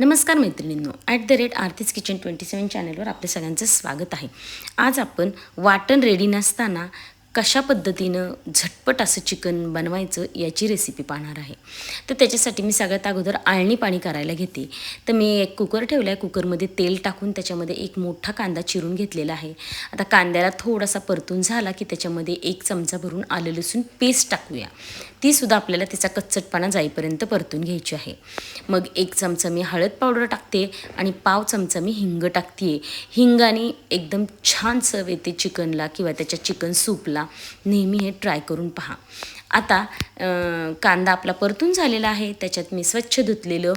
नमस्कार मैत्रिणींनो. At the rate Aarti's kitchen twenty seven चॅनलवर आपल्या सगळ्यांचं स्वागत आहे. आज आपण वाटण रेडी नसताना कशा पद्धतीनं झटपट असं चिकन बनवायचं याची रेसिपी पाहणार आहे. तर त्याच्यासाठी मी सगळ्यात अगोदर आळणी पाणी करायला घेते. तर मी एक कुकर ठेवला आहे कुकरमध्ये तेल टाकून त्याच्यामध्ये एक मोठा कांदा चिरून घेतलेला आहे. आता कांद्याला थोडासा परतून झाला की त्याच्यामध्ये एक चमचा भरून आलं लसूण पेस्ट टाकूया. तीसुद्धा आपल्याला त्याचा कच्चटपणा जाईपर्यंत परतून घ्यायची आहे. मग एक चमचा मी हळद पावडर टाकते आणि पाव चमचा मी हिंग टाकते हिंगाने एकदम छान चव येते चिकनला किंवा त्याच्या चिकन सूपला. नेहमी हे ट्राय करून पहा. आता कांदा आपला परतून झालेला आहे. त्याच्यात मी स्वच्छ धुतलेलं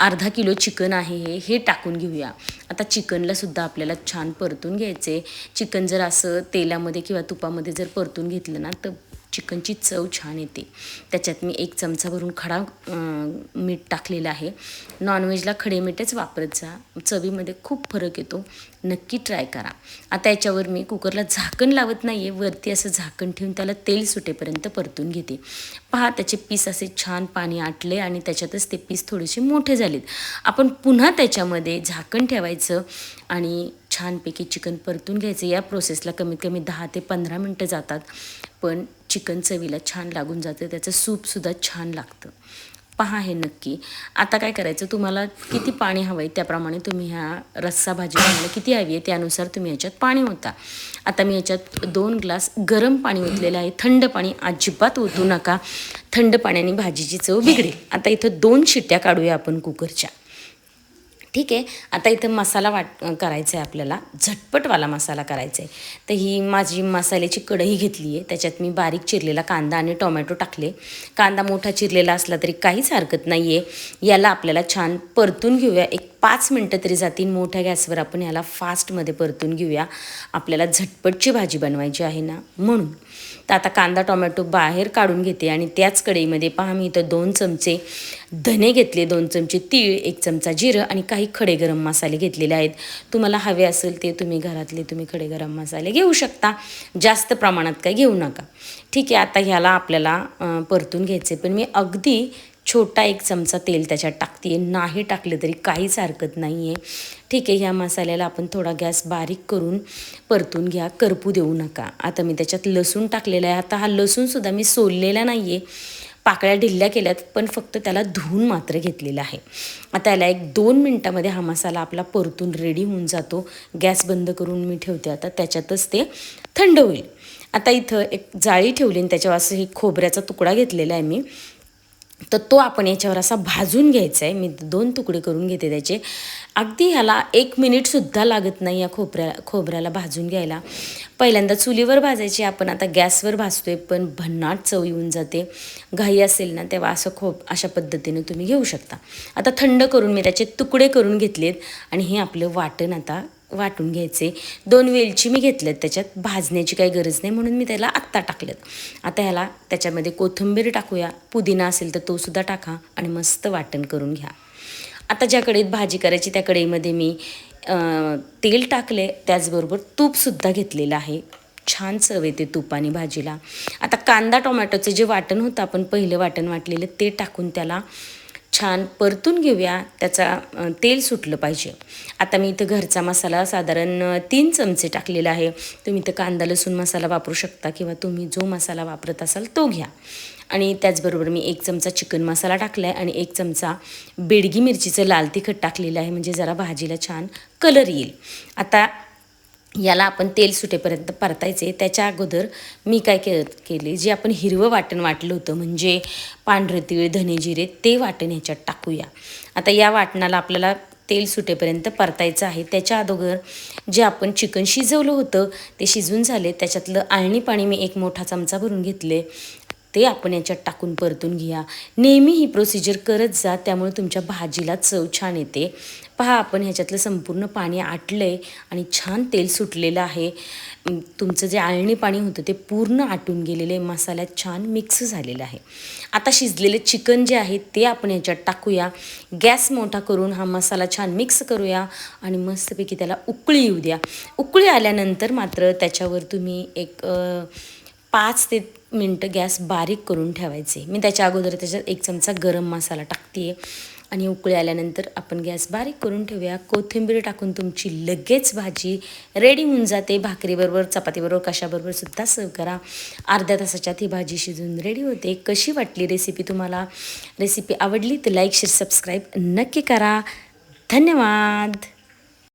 अर्धा किलो चिकन आहे हे हे टाकून घेऊया. आता चिकनला सुद्धा आपल्याला छान परतून घ्यायचे चिकन जर असं तेलामध्ये किंवा तुपामध्ये जर परतून घेतलं ना तर चिकनची चव छान येते. त्याच्यात मी एक चमचा भरून खडा मीठ टाकलेलं आहे. नॉनव्हेजला खडे मीठच वापरत जा. चवीमध्ये खूप फरक येतो. नक्की ट्राय करा. आता याच्यावर मी कुकरला झाकण लावत नाही आहे वरती असं झाकण ठेवून त्याला तेल सुटेपर्यंत परतून घेते. पहा त्याचे पीस असे छान पाणी आटले आणि त्याच्यातच ते पीस थोडेसे मोठे झालेत. आपण पुन्हा त्याच्यामध्ये झाकण ठेवायचं आणि छानपैकी चिकन परतून घ्यायचं. या प्रोसेसला कमीत कमी दहा ते पंधरा मिनटं जातात. पण चिकन चवीला छान लागून जातं त्याचं सूपसुद्धा छान लागतं. पहा हे नक्की. आता काय करायचं तुम्हाला किती पाणी हवं आहे त्याप्रमाणे तुम्ही ह्या रस्सा भाजी तुम्हाला किती हवी आहे त्यानुसार तुम्ही याच्यात पाणी ओता. आता मी याच्यात दोन ग्लास गरम पाणी ओतलेलं आहे. थंड पाणी अजिबात ओतू नका. थंड पाण्याने भाजीची चव बिघडेल. आता इथं दोन शिट्ट्या काढूया आपण कुकरच्या. ठीक आहे. आता इथं मसाला वाट करायचा आहे आपल्याला. झटपटवाला मसाला करायचा आहे तर ही माझी मसाल्याची कढई घेतली आहे. त्याच्यात मी बारीक चिरलेला कांदा आणि टोमॅटो टाकले. कांदा मोठा चिरलेला असला तरी काहीच हरकत नाही आहे याला आपल्याला छान परतून घेऊया. एक पाच मिनटं तरी जातील मोठ्या गॅसवर आपण याला फास्टमध्ये परतून घेऊया. आपल्याला झटपटची भाजी बनवायची आहे ना? म्हणून. तर आता कांदा टोमॅटो बाहेर काढून घेते आणि त्याच कढईमध्ये पहा मी इथं दोन चमचे धने घेतले दोन चमचे तीळ एक चमचा जिरं आणि काही खडे गरम मसाले घेतलेले आहेत. तुम्हाला हवे असेल ते तुम्ही घरातले तुम्ही खडे गरम मसाले घेऊ शकता. जास्त प्रमाणात काही घेऊ नका. ठीक आहे आता ह्याला आपल्याला परतून घ्यायचे पण मी अगदी छोटा एक चमचा तेल त्याच्यात टाकते नाही टाकलं तरी काहीच हरकत नाही आहे ठीक आहे ह्या मसाल्याला आपण थोडा गॅस बारीक करून परतून घ्या. करपू देऊ नका. आता मी त्याच्यात लसूण टाकलेला आहे. आता हा लसूणसुद्धा मी सोललेला नाही आहे पाकळ्या ढिल्ल्या केल्यात पण फक्त त्याला धुवून मात्र घेतलेलं आहे. आता याला एक दोन मिनटामध्ये हा मसाला आपला परतून रेडी होऊन जातो. गॅस बंद करून मी ठेवते आता त्याच्यातच ते थंड होईल. आता इथं एक जाळी ठेवली आणि त्याच्यावर असं हे खोबऱ्याचा तुकडा घेतलेला आहे मी. तर तो आपण याच्यावर असा भाजून घ्यायचा आहे मी दोन तुकडे करून घेते त्याचे. अगदी ह्याला एक मिनिटसुद्धा लागत नाही या खोबऱ्या खोबऱ्याला भाजून घ्यायला. पहिल्यांदा चुलीवर भाजायची. आपण आता गॅसवर भाजतो आहे पण भन्नाट चव येऊन जाते. घाई असेल ना तेव्हा असं खोप अशा पद्धतीनं तुम्ही घेऊ शकता. आता थंड करून मी त्याचे तुकडे करून घेतलेत. आणि हे आपलं वाटण आता वाटून घ्यायचे. दोन वेलची मी घेतल्यात त्याच्यात. भाजण्याची काही गरज नाही म्हणून मी त्याला आत्ता टाकलेत आता ह्याला त्याच्यामध्ये कोथिंबीर टाकूया. पुदिना असेल तर तोसुद्धा टाका आणि मस्त वाटण करून घ्या. आता ज्या कढईत भाजी करायची त्या कढईमध्ये मी तेल टाकले. त्याचबरोबर तूपसुद्धा घेतलेलं आहे. छान चव येते तुपाने भाजीला. आता कांदा टोमॅटोचं जे वाटण होतं आपण पहिलं वाटण वाटलेलं ते टाकून त्याला छान परतून घेऊया त्याचा तेल सुटलं पाहिजे. आता मी इथं घरचा मसाला साधारण तीन चमचे टाकलेला आहे. तुम्ही इथं कांदा लसूण मसाला वापरू शकता किंवा तुम्ही जो मसाला वापरत असाल तो घ्या. आणि त्याचबरोबर मी एक चमचा चिकन मसाला टाकला आहे आणि एक चमचा बेडगी मिरचीचं लाल तिखट टाकलेलं आहे म्हणजे जरा भाजीला छान कलर येईल. आता याला आपण तेल सुटेपर्यंत परतायचे. त्याच्या अगोदर मी काय के केले जे आपण हिरवं वाटण वाटलं होतं म्हणजे पांढरे तिळ धने जिरे ते वाटण ह्याच्यात टाकूया. आता या वाटणाला आपल्याला तेल सुटेपर्यंत परतायचं आहे. त्याच्या अगोदर जे आपण चिकन शिजवलं होतं ते शिजून झाले. त्याच्यातलं आळणी पाणी मी एक मोठा चमचा भरून घेतले. ते आपण याच्यात टाकून परतून घ्या नेहमी ही प्रोसिजर करत जा त्यामुळे तुमच्या भाजीला चव छान येते. पहा आपण ह्याच्यातलं संपूर्ण पाणी आटलं आहे आणि छान तेल सुटलेलं आहे. तुमचं जे आळणी पाणी होतं ते पूर्ण आटून गेलेलं आहे मसाल्यात छान मिक्स झालेलं आहे. आता शिजलेले चिकन जे आहे ते आपण ह्याच्यात टाकूया. गॅस मोठा करून हा मसाला छान मिक्स करूया आणि मस्तपैकी त्याला उकळी येऊ द्या. उकळी आल्यानंतर मात्र त्याच्यावर तुम्ही एक पाच ते मिनटं गॅस बारीक करून ठेवायचे. मी त्याच्या अगोदर त्याच्यात एक चमचा गरम मसाला टाकते आणि उकळी आल्यानंतर आपण गॅस बारीक करून ठेवूया. कोथिंबीर टाकून तुमची लगेच भाजी रेडी होऊन जाते. भाकरीबरोबर चपातीबरोबर कशाबरोबर सुद्धा सर्व करा. अर्ध्या तासाच्यात ही भाजी शिजून रेडी होते. कशी वाटली रेसिपी तुम्हाला? रेसिपी आवडली तर लाईक शेअर सबस्क्राईब नक्की करा. धन्यवाद!